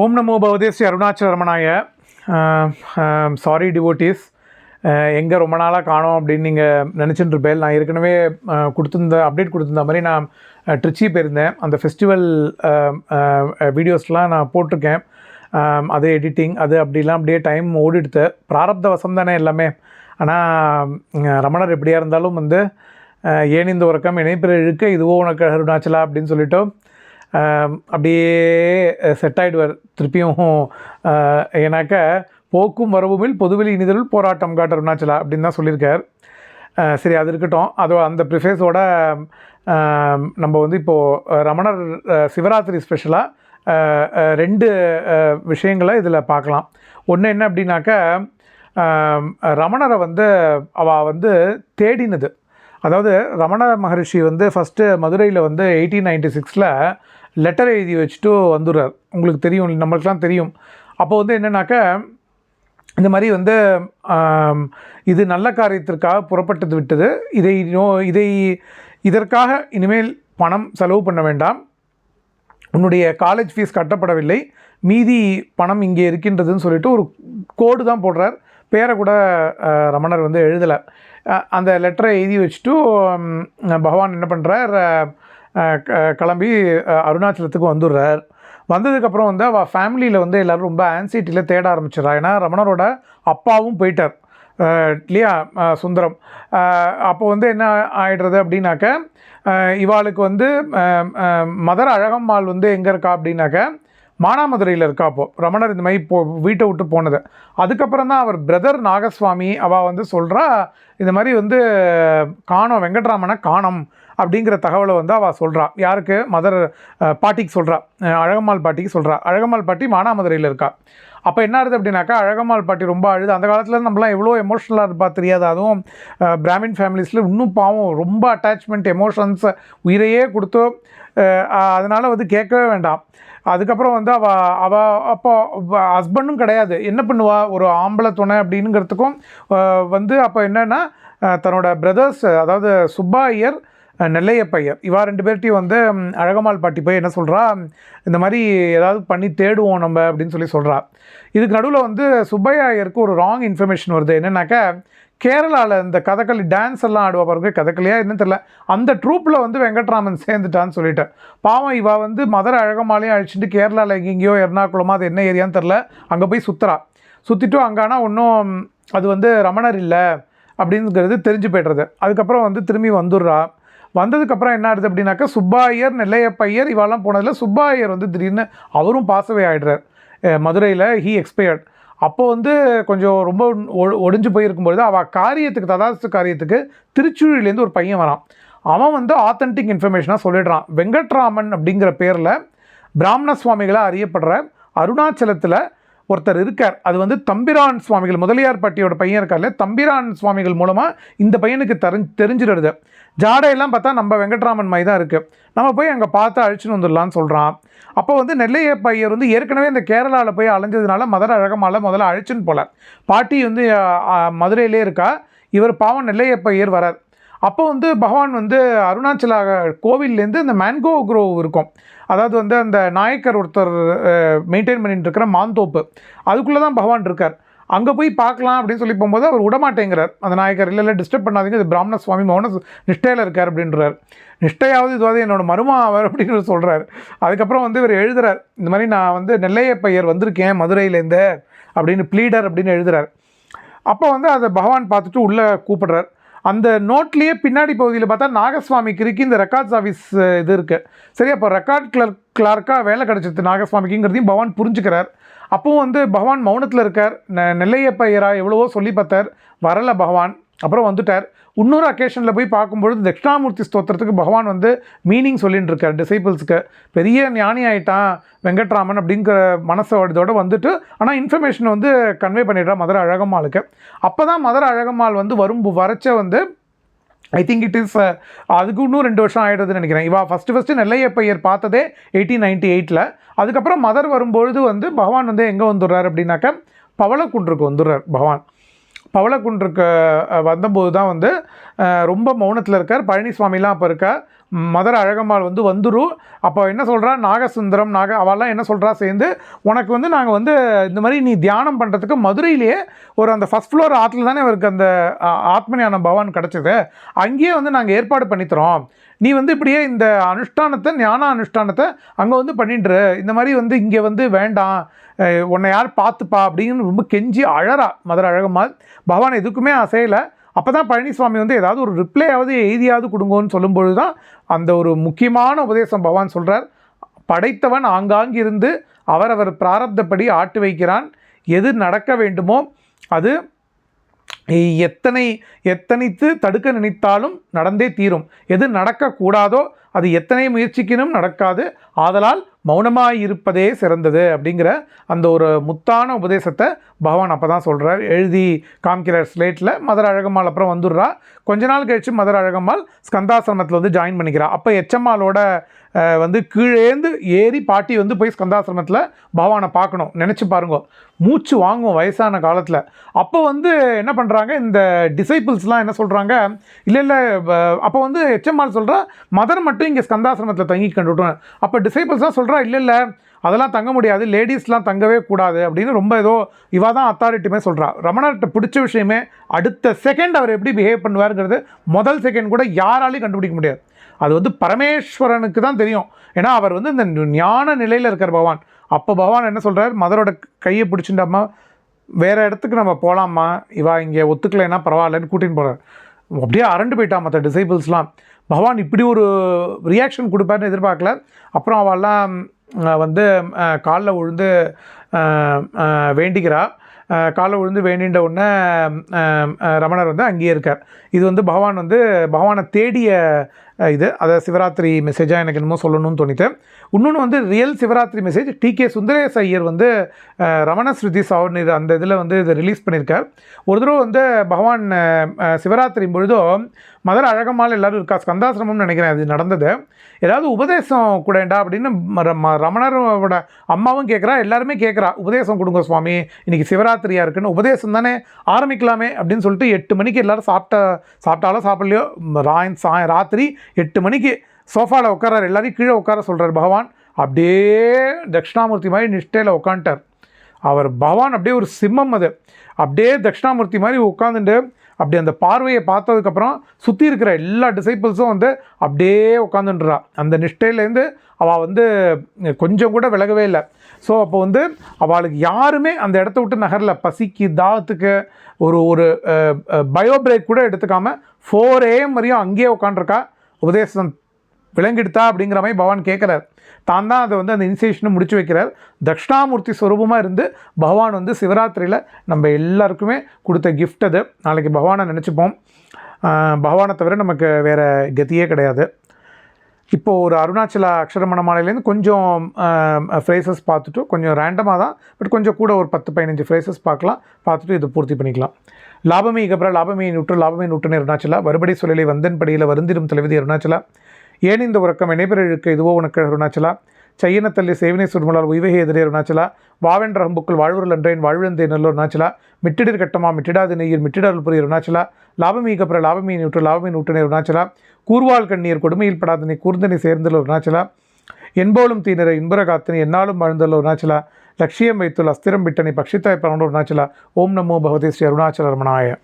ஓம் நமோ பவதே ஸ்ரீ அருணாச்சல ரமணாய. சாரி டிவோட்டிஸ் எங்கே ரொம்ப நாளாக காணோம் அப்படின்னு நீங்கள் நினச்சிட்டு இருப்பேன். நான் ஏற்கனவே கொடுத்துருந்த அப்டேட் கொடுத்துருந்த மாதிரி நான் ட்ரிச்சி போயிருந்தேன். அந்த ஃபெஸ்டிவல் வீடியோஸ்லாம் நான் போட்டிருக்கேன். அது எடிட்டிங் அது அப்படிலாம் அப்படியே டைம் ஓடிடுத்து. பிராரப்த வசம் தானே எல்லாமே. ஆனால் ரமணர் எப்படியா இருந்தாலும் வந்து ஏன் இந்த உறக்கம்? இணைப்பிற இழுக்க இதுவோ உனக்கு அருணாச்சலா அப்படின்னு சொல்லிட்டு அப்படியே செட் ஆகிடுவார் திருப்பியும் ஏன்னாக்க போக்கும் வரவுமில் பொதுவெளி இனிதருள் போராட்டம் காட்டு அருணாச்சலா அப்படின்னு தான் சொல்லியிருக்கார். சரி அது இருக்கட்டும். அதோ அந்த ப்ரிஃபேஸோட நம்ம வந்து இப்போது ரமணர் சிவராத்திரி ஸ்பெஷலாக ரெண்டு விஷயங்களை இதில் பார்க்கலாம். ஒன்று என்ன அப்படின்னாக்க ரமணரை வந்து அவள் வந்து தேடினது. அதாவது ரமண மகரிஷி வந்து ஃபஸ்ட்டு மதுரையில் வந்து எயிட்டீன் நைன்டி சிக்ஸில் லெட்டர் எழுதி வச்சுட்டு வந்துடுறார். உங்களுக்கு தெரியும் நம்மளுக்கெலாம் தெரியும். அப்போ வந்து என்னென்னாக்கா இந்த மாதிரி வந்து இது நல்ல காரியத்திற்காக புறப்பட்டது விட்டது. இதை நோ இதை இதற்காக இனிமேல் பணம் செலவு பண்ண வேண்டாம். உன்னுடைய காலேஜ் ஃபீஸ் கட்டப்படவில்லை. மீதி பணம் இங்கே இருக்கின்றதுன்னு சொல்லிட்டு ஒரு கோடு தான் போடுறார். பேரை கூட ரமணர் வந்து எழுதலை. அந்த லெட்டரை எழுதி வச்சுட்டு பகவான் என்ன பண்ணுறார் கிளம்பி அருணாச்சலத்துக்கு வந்துடுறார். வந்ததுக்கப்புறம் வந்து அவள் ஃபேமிலியில் வந்து எல்லோரும் ரொம்ப ஆன்சைட்டியில் தேட ஆரம்பிச்சிடறா. ஏன்னா ரமணரோட அப்பாவும் போயிட்டார். இல்லையா? சுந்தரம். அப்போ வந்து என்ன ஆகிடுறது அப்படின்னாக்க இவாளுக்கு வந்து மதர் அழகம்மாள் வந்து எங்கே இருக்கா அப்படின்னாக்க மானாமதுரையில் இருக்கா அப்போது ரமணர் இந்த மாதிரி போ வீட்டை விட்டு போனது. அதுக்கப்புறம் தான் அவர் பிரதர் நாகசுவாமி அவள் வந்து சொல்கிறா இந்த மாதிரி வந்து காணோம் வெங்கட்ராமனை காணோம் அப்படிங்கிற தகவலை வந்து அவள் சொல்கிறா யாருக்கு? மதர் பாட்டிக்கு சொல்கிறா அழகம்மாள் பாட்டிக்கு சொல்கிறா அழகம்மாள் பாட்டி மானாமதுரையில் இருக்கா. அப்போ என்ன ஆகுது அப்படின்னாக்கா அழகம்மாள் பாட்டி ரொம்ப அழுது. அந்த காலத்தில் நம்மளாம் எவ்வளோ எமோஷனலாக இருப்பா தெரியாது. அதுவும் பிராமின் ஃபேமிலிஸில் இன்னும் பாவம் ரொம்ப அட்டாச்மெண்ட் எமோஷன்ஸ் உயிரையே கொடுத்து அதனால் வந்து கேட்கவே வேண்டாம். அதுக்கப்புறம் வந்து அவ அவ அப்போ ஹஸ்பண்டும் கிடையாது. என்ன பண்ணுவா? ஒரு ஆம்பளை துணை அப்படிங்கிறதுக்கும் வந்து அப்போ என்னென்னா தன்னோட பிரதர்ஸ் அதாவது சுப்பா ஐயர் நெல்லையப்பையர். இவா ரெண்டு பேர்ட்டையும் வந்து அழகமாள் பாட்டி போய் என்ன சொல்கிறா இந்த மாதிரி ஏதாவது பண்ணி தேடுவோம் நம்ம அப்படின்னு சொல்லி சொல்கிறா இதுக்கு நடுவில் வந்து சுப்பையாயருக்கு ஒரு ராங் இன்ஃபர்மேஷன் வருது. என்னென்னாக்கா கேரளாவில் இந்த கதகளி டான்ஸ் எல்லாம் ஆடுவா பாருங்க. கதகளியா என்னன்னு தெரில அந்த ட்ரூப்பில் வந்து வெங்கட்ராமன் சேர்ந்துட்டான்னு சொல்லிட்டேன் பாவம் இவா வந்து மதுரை அழகமாலையும் அழிச்சிட்டு கேரளாவில் எங்கெங்கேயோ எர்ணாகுளமா அது என்ன ஏரியான்னு தெரில அங்கே போய் சுற்றுறா சுற்றிட்டும் அங்கானா ஒன்றும் அது வந்து ரமணர் இல்லை அப்படிங்கிறது தெரிஞ்சு போய்டுறது. அதுக்கப்புறம் வந்து திரும்பி வந்துடுறா. வந்ததுக்கப்புறம் என்ன ஆகுது அப்படின்னாக்கா சுப்பாயர் நெல்லையப்பையர் இவெல்லாம் போனதில் சுப்பாயர் வந்து திடீர்னு அவரும் பாசவே ஆகிடுறார் மதுரையில் ஹீ எக்ஸ்பயர்ட் அப்போது வந்து கொஞ்சம் ரொம்ப ஒ- ஒடிஞ்சு போயிருக்கும்பொழுது அவள் காரியத்துக்கு ததாஸ்து காரியத்துக்கு திருச்சூழிலேருந்து ஒரு பையன் வரான். அவன் வந்து ஆத்தென்டிக் இன்ஃபர்மேஷனாக சொல்லிடுறான். வெங்கட்ராமன் அப்படிங்கிற பேரில் பிராமண சுவாமிகளாக அறியப்படுற அருணாச்சலத்தில் ஒருத்தர் இருக்கார். அது வந்து தம்பிரான் சுவாமிகள் முதலியார் பட்டியோட பையன் இருக்கார்ல தம்பிரான் சுவாமிகள் மூலமாக இந்த பையனுக்கு தெரி தெரிஞ்சிடுது. ஜாடையெல்லாம் பார்த்தா நம்ம வெங்கட்ராமன் மாதிரி தான் இருக்குது நம்ம போய் அங்கே பார்த்து அழிச்சுன்னு வந்துடலான்னு சொல்கிறான் அப்போ வந்து நெல்லைய பையர் வந்து ஏற்கனவே இந்த கேரளாவில் போய் அலைஞ்சதுனால மதுரை அழகமால முதல்ல அழிச்சுன்னு போல பாட்டி வந்து மதுரையிலே இருக்கா. இவர் பாவம் நெல்லையப்ப ஐயர் வரார். அப்போ வந்து பகவான் வந்து அருணாச்சல கோவில்லேருந்து இந்த மேன்கோ குரோவ் இருக்கும். அதாவது வந்து அந்த நாயக்கர் ஒருத்தர் மெயின்டைன் பண்ணிட்டு இருக்கிற மாந்தோப்பு. அதுக்குள்ளே தான் பகவான் இருக்கார். அங்கே போய் பார்க்கலாம் அப்படின்னு சொல்லி போகும்போது அவர் விடமாட்டேங்கிறார். அந்த நாயக்கர் இல்லை இல்லை டிஸ்டர்ப் பண்ணாதீங்க. இது பிராமண சுவாமி மௌன நிஷ்டையில் இருக்கார் அப்படின்றார். நிஷ்டையாவது இதுவாது என்னோட மருமா அவர் அப்படின்னு சொல்கிறார் அதுக்கப்புறம் வந்து இவர் எழுதுறார். இந்த மாதிரி நான் வந்து நெல்லைய பையர் வந்திருக்கேன் மதுரையிலேருந்து அப்படின்னு ப்ளீடர் அப்படின்னு எழுதுறார். அப்போ வந்து அதை பகவான் பார்த்துட்டு உள்ளே கூப்பிடுறார். அந்த நோட்லேயே பின்னாடி பகுதியில் பார்த்தா நாகசுவாமிக்கு இருக்கு இந்த ரெக்கார்ட்ஸ் ஆஃபீஸ் இது இருக்குது சரி அப்போ ரெக்கார்ட் கிளர்க் கிளார்க்காக வேலை கிடச்சிது நாகசுவாமிக்குங்கிறதையும் பகவான் புரிஞ்சுக்கிறார். அப்பவும் வந்து பகவான் மௌனத்தில் இருக்கார். நெ- நெல்லையப்ப ஐயரா எவ்வளவோ சொல்லி பார்த்தார். வரல பகவான். அப்புறம் வந்துட்டார். இன்னொரு அக்கேஷனில் போய் பார்க்கும்பொழுது தட்சிணாமூர்த்தி ஸ்தோத்திரத்துக்கு பகவான் வந்து மீனிங் சொல்லிட்டு இருக்கார் டிசைபிள்ஸ்க்கு பெரிய ஞானி ஆயிட்டான் வெங்கட்ராமன் அப்படிங்கிற மனசோட வந்துட்டு ஆனால் இன்ஃபர்மேஷன் வந்து கன்வே பண்ணிடுறா மதுரை அழகம்மாளுக்கு. அப்போ தான் மதுரை அழகம்மாள் வந்து வரும் வரைச்ச வந்து ஐ திங்க் இட் இஸ் அதுக்கு இன்னும் ரெண்டு வருஷம் ஆகிடுதுன்னு நினைக்கிறேன். இவா ஃபஸ்ட்டு ஃபஸ்ட்டு நெல்லையப்பையர் பார்த்ததே எயிட்டீன் நைன்டி எயிட்டில் அதுக்கப்புறம் மதர் வரும்பொழுது வந்து பகவான் வந்து எங்கே வந்துடுறார் அப்படின்னாக்கா பவளக்குன்றுக்கு வந்துடுறார் பகவான். பவளக்குன்றுக்கு வந்தபோது தான் வந்து ரொம்ப மௌனத்தில் இருக்கார். பழனிசாமிலாம் அப்போ இருக்கார். மதர் அழகம்மாள் வந்து வந்துடும் அப்போ என்ன சொல்கிறா நாகசுந்தரம் நாக அவெல்லாம் என்ன சொல்கிறா சேர்ந்து உனக்கு வந்து நாங்கள் வந்து இந்த மாதிரி நீ தியானம் பண்ணுறதுக்கு மதுரையிலேயே ஒரு அந்த ஃபஸ்ட் ஃப்ளோர் ஆற்றுல தானே அவருக்கு அந்த ஆ, ஆத்மஞான கிடச்சிது. அங்கேயே வந்து நாங்கள் ஏற்பாடு பண்ணித்தரோம். நீ வந்து இப்படியே இந்த அனுஷ்டானத்தை ஞான அனுஷ்டானத்தை அங்கே வந்து பண்ணிட்டுரு. இந்த மாதிரி வந்து இங்கே வந்து வேண்டாம். உன்னை யார் பார்த்துப்பா? அப்படின்னு ரொம்ப கெஞ்சி அழறா மதுரை அழகம்மாள். பவான் எதுக்குமே அசையலை. அப்போ தான் பழனிசாமி வந்து ஏதாவது ஒரு ரிப்ளையாவது எழுதியாவது கொடுங்கன்னு சொல்லும்பொழுது தான் அந்த ஒரு முக்கியமான உபதேசம் பவான் சொல்கிறார் படைத்தவன் ஆங்காங்கிருந்து அவரவர் பிராரப்தப்படி ஆட்டு வைக்கிறான். எது நடக்க வேண்டுமோ அது எத்தனை எத்தனைத்து தடுக்க நினைத்தாலும் நடந்தே தீரும். எது நடக்கக்கூடாதோ அது எத்தனை முயற்சிக்கினும் நடக்காது. ஆதலால் மௌனமாக இருப்பதே சிறந்தது அப்படிங்கிற அந்த ஒரு முத்தான உபதேசத்தை பகவான் அப்போ தான் சொல்கிறார் எழுதி காமிக்கிறார் ஸ்லேட்டில் மதர் அழகம்மாள் அப்புறம் வந்துடுறா. கொஞ்ச நாள் கழித்து மதர் அழகம்மாள் ஸ்கந்தாசிரமத்தில் வந்து ஜாயின் பண்ணிக்கிறா. அப்போ எச்சம்மாளோட வந்து கீழேந்து ஏறி பாட்டி வந்து போய் ஸ்கந்தாசிரமத்தில் பகவானை பார்க்கணும். நினச்சி பாருங்க. மூச்சு வாங்கும் வயசான காலத்தில். அப்போ வந்து என்ன பண்ணுறாங்க இந்த டிசைபிள்ஸ்லாம் என்ன சொல்கிறாங்க இல்லை இல்லை அப்போ வந்து எச்எம்ஆர் சொல்கிறா மதர் மட்டும் இங்கே ஸ்கந்தாசிரமத்தில் தங்கி கண்டுவிட்டோம் அப்போ டிசைபிள்ஸ்லாம் சொல்கிறா இல்லை இல்லை அதெல்லாம் தங்க முடியாது லேடிஸ்லாம் தங்கவே கூடாது அப்படின்னு ரொம்ப ஏதோ இவா தான் அத்தாரிட்டியுமே சொல்கிறா ரமணர்கிட்ட பிடிச்ச விஷயமே அடுத்த செகண்ட் அவர் எப்படி பிஹேவ் பண்ணுவாருங்கிறது முதல் செகண்ட் கூட யாராலையும் கண்டுபிடிக்க முடியாது. அது வந்து பரமேஸ்வரனுக்கு தான் தெரியும். ஏன்னா அவர் வந்து இந்த ஞான நிலையில் இருக்கார் பகவான். அப்போ பகவான் என்ன சொல்கிறார் மதரோட கையை பிடிச்சிட்டாமா வேறு இடத்துக்கு நம்ம போகலாமா இவா இங்கே ஒத்துக்கலைன்னா பரவாயில்லன்னு கூட்டின்னு போகிறார் அப்படியே அரண்டு போயிட்டா மற்ற டிசைபிள்ஸ்லாம் பகவான் இப்படி ஒரு ரியாக்ஷன் கொடுப்பாருன்னு எதிர்பார்க்கல. அப்புறம் அவெல்லாம் வந்து காலில் விழுந்து வேண்டிக்கிறா. காலில் விழுந்து வேண்டின்ற உடனே ரமணர் வந்து அங்கேயே இருக்கார். இது வந்து பகவான் வந்து பகவானை தேடிய இது. அதை சிவராத்திரி மெசேஜாக எனக்கு என்னமோ சொல்லணும்னு தோணித்து. இன்னொன்று வந்து real Shivaratri message T K Sundaresa Iyer வந்து ரமண ஸ்ருதி சௌர்ணீர் அந்த இதில் வந்து இதை ரிலீஸ் பண்ணியிருக்கார். ஒரு தடவை வந்து பகவான் சிவராத்திரி பொழுதோ மதர் அழகம்மாள் எல்லாரும் இருக்கா? ஸ்கந்தாசிரமம்னு நினைக்கிறேன் அது நடந்தது. ஏதாவது உபதேசம் கூடேண்டா அப்படின்னு ம- ரமணரோட அம்மாவும் கேட்குறா எல்லாருமே கேட்குறா உபதேசம் கொடுங்க சுவாமி இன்றைக்கி சிவராத்திரியாக இருக்குன்னு உபதேசம் தானே ஆரம்பிக்கலாமே அப்படின்னு சொல்லிட்டு எட்டு மணிக்கு எல்லோரும் சாப்பிட்ட சாப்பிட்டாலும் சாப்பிட்லையோ ராயன் சாய் ராத்திரி எட்டு மணிக்கு சோஃபாவில் உட்காரார் எல்லாரையும் கீழே உட்கார சொல்கிறார் பகவான். அப்படியே தட்சிணாமூர்த்தி மாதிரி நிஷ்டையில் உட்காந்துட்டார் அவர் பகவான் அப்படியே ஒரு சிம்மம் அது. அப்படியே தட்சிணாமூர்த்தி மாதிரி உட்காந்துட்டு அப்படி அந்த பார்வையை பார்த்ததுக்கப்புறம் சுற்றி இருக்கிற எல்லா டிசைபிள்ஸும் வந்து அப்படியே உட்காந்துன்றா அந்த நிஷ்டையிலேருந்து அவள் வந்து கொஞ்சம் கூட விலகவே இல்லை. ஸோ அப்போ வந்து அவளுக்கு யாருமே அந்த இடத்த விட்டு நகரல. பசிக்கு தாகத்துக்கு ஒரு ஒரு பயோ பிரேக் கூட எடுத்துக்காம ஃபோர் ஏஎம் வரையும் அங்கேயே உட்காண்டிருக்கா உபதேசம் விளங்கிடுதா அப்படிங்கிற மாதிரி பவான் கேட்குறாரு. தான் தான் அதை வந்து அந்த இனிஷியேஷனை முடிச்சு வைக்கிறார். தட்சிணாமூர்த்தி ஸ்வரூபமாக இருந்து பகவான் வந்து சிவராத்திரியில் நம்ம எல்லாருக்குமே கொடுத்த கிஃப்ட் அது. நாளைக்கு பகவானை நினச்சிப்போம். பகவானை தவிர நமக்கு வேறு கதியே கிடையாது. இப்போது ஒரு அருணாச்சல அக்ஷரமண மாலையிலேருந்து கொஞ்சம் ஃப்ரேசஸ் பார்த்துட்டு கொஞ்சம் ரேண்டமாக தான் பட் கொஞ்சம் கூட ஒரு பத்து பதினஞ்சு ஃப்ரேசஸ் பார்க்கலாம். பார்த்துட்டு இதை பூர்த்தி பண்ணிக்கலாம். லாபமே இகப்ரா லாபமே நூற்று லாபமே நூற்றுன்னு அருணாச்சலா. வருபடி சொல்லலை வந்தன்படியில் வருந்திடும் தலைவதி அருணாச்சலா. ஏன் இந்த உறக்கம்? இணைபிற இதுவோ உனக்கு அருணாச்சலா? சையனத்தள்ளி சேவினை சுடுமலால் உய்வகை எதிரே அருணாச்சலா? வாவென்ற அம்புக்குள் வாழ்வுரல் அன்றேன் வாழ்விழந்தே நல்ல அருணாச்சலா? மிட்டிடர் கட்டமா மிட்டிடாது நெய்யில் மிட்டிடால் புரிய அருணாச்சலா? லாபமீகப்புற லாபமீ நூற்று லாபமீ நூற்றுனே அருணாச்சலா? கூர்வாள் கண்ணீர் கொடுமையில் படாதனை கூர்ந்தனை சேர்ந்தல் அருணாச்சலா? என்போலும் தீனரை இன்புற காத்தனை என்னாலும் வாழ்ந்தல் அருணாச்சலா? லட்சியம் வைத்துள்ள அஸ்திரம் விட்டனை பக்ஷித்தாய் பரவ அருணாச்சலா? ஓம் நமோ பகவதி ஸ்ரீ அருணாச்சல ரமணாய